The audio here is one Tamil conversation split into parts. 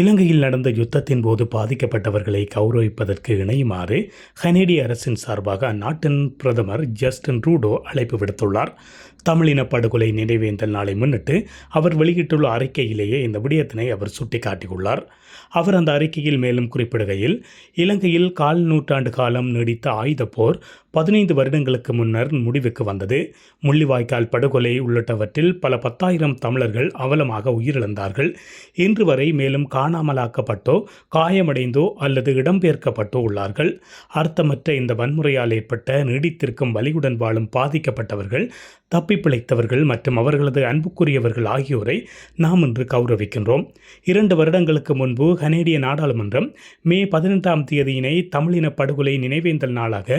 இலங்கையில் நடந்த யுத்தத்தின் போது பாதிக்கப்பட்டவர்களை கௌரவிப்பதற்கு இணையுமாறு கனேடிய அரசின் சார்பாக அந்நாட்டின் பிரதமர் ஜஸ்டின் ரூடோ அழைப்பு விடுத்துள்ளார். தமிழின படுகொலை நினைவேந்தல் நாளை முன்னிட்டு அவர் வெளியிட்டுள்ள அறிக்கையிலேயே இந்த விடயத்தினை அவர் சுட்டிக்காட்டியுள்ளார். அவர் அந்த அறிக்கையில் மேலும் குறிப்பிடுகையில் இலங்கையில் கால் நூற்றாண்டு காலம் நீடித்த ஆயுத போர் பதினைந்து வருடங்களுக்கு முன்னர் முடிவுக்கு வந்தது. முள்ளிவாய்க்கால் படுகொலை உள்ளிட்டவற்றில் பல பத்தாயிரம் தமிழர்கள் அவலமாக உயிரிழந்தார்கள். இன்று வரை மேலும் காணாமலாக்கப்பட்டோ காயமடைந்தோ அல்லது இடம்பெயர்க்கப்பட்டோ உள்ளார்கள். அர்த்தமற்ற இந்த வன்முறையால் ஏற்பட்ட நீடித்திருக்கும் வலியுடன் வாழும் பாதிக்கப்பட்டவர்கள் தப்பி பிழைத்தவர்கள் மற்றும் அவர்களது அன்புக்குரியவர்கள் ஆகியோரை நாம் இன்று கௌரவிக்கின்றோம். இரண்டு வருடங்களுக்கு முன்பு கனேடிய நாடாளுமன்றம் மே பதினெட்டாம் தேதியினை தமிழின படுகொலை நினைவேந்தல் நாளாக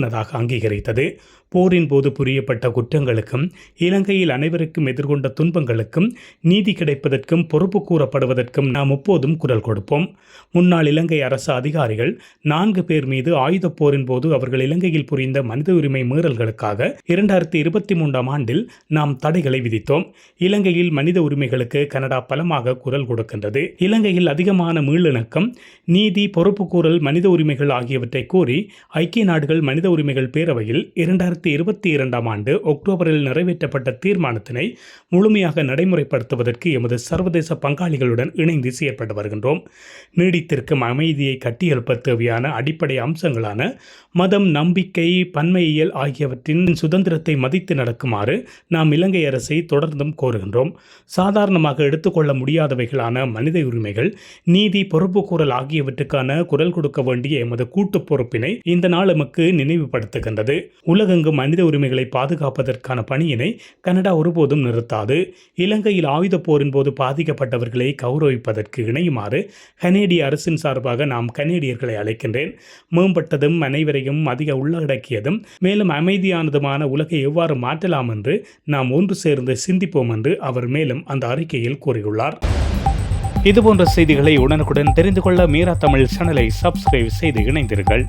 ஒருமனதாக அங்கீகரித்தது. போரின் போது புரியப்பட்ட குற்றங்களுக்கும் இலங்கையில் அனைவருக்கும் எதிர்கொண்ட துன்பங்களுக்கும் நீதி கிடைப்பதற்கும் பொறுப்பு கூறப்படுவதற்கும் நாம் எப்போதும் குரல் கொடுப்போம். முன்னாள் இலங்கை அரசு அதிகாரிகள் நான்கு பேர் மீது ஆயுதப் போரின் போது அவர்கள் இலங்கையில் புரிந்த மனித உரிமை மீறல்களுக்காக இரண்டாயிரத்தி இருபத்தி மூன்றாம் ஆண்டில் நாம் தடைகளை விதித்தோம். இலங்கையில் மனித உரிமைகளுக்கு கனடா பலமாக குரல் கொடுக்கின்றது. இலங்கையில் அதிகமான மீளிணக்கம் நீதி பொறுப்பு கூறல் மனித உரிமைகள் ஆகியவற்றை கூறி ஐக்கிய நாடுகள் மனித உரிமைகள் பேரவையில் இரண்டாயிரத்தி இருபத்தி இரண்டாம் ஆண்டு அக்டோபரில் நிறைவேற்றப்பட்ட தீர்மானத்தினை முழுமையாக நடைமுறைப்படுத்துவதற்கு எமது சர்வதேச பங்காளிகளுடன் இணைந்து செயற்பட்டு வருகின்றோம். நீடித்திருக்கும் அமைதியை கட்டியெழுப்ப தேவையான அடிப்படை அம்சங்களான மதம் நம்பிக்கை பன்மையியல் ஆகியவற்றின் சுதந்திரத்தை மதித்து நடக்குமாறு நாம் இலங்கை அரசை தொடர்ந்தும் கோருகின்றோம். சாதாரணமாக எடுத்துக்கொள்ள முடியாதவைகளான மனித உரிமைகள் நீதி பொறுப்புக்கூறல் ஆகியவற்றுக்கான குரல் கொடுக்க வேண்டிய எமது கூட்டு பொறுப்பினை இந்த நாள் எமக்கு நினைவுபடுத்துகின்றது. உலகெங்கும் மனித உரிமைகளை பாதுகாப்பதற்கான பணியினை கனடா ஒருபோதும் நிறுத்தாது. இலங்கையில் ஆயுதப் போரின் போது பாதிக்கப்பட்டவர்களை கௌரவிப்பதற்கு இணையுமாறு கனேடிய அரசின் சார்பாக நாம் கனேடியர்களை அழைக்கின்றேன். மேம்பட்டதும் அனைவரையும் அதிக உள்ளடக்கியதும் மேலும் அமைதியானதுமான உலகை எவ்வாறு மாற்றலாம் என்று நாம் ஒன்று சேர்ந்து சிந்திப்போம் என்று அவர் மேலும் அந்த அறிக்கையில் கூறியுள்ளார். இதுபோன்ற செய்திகளை உடனுக்குடன் தெரிந்து கொள்ள மீரா தமிழ் சேனலை சப்ஸ்கிரைப் செய்து இணைந்தீர்கள்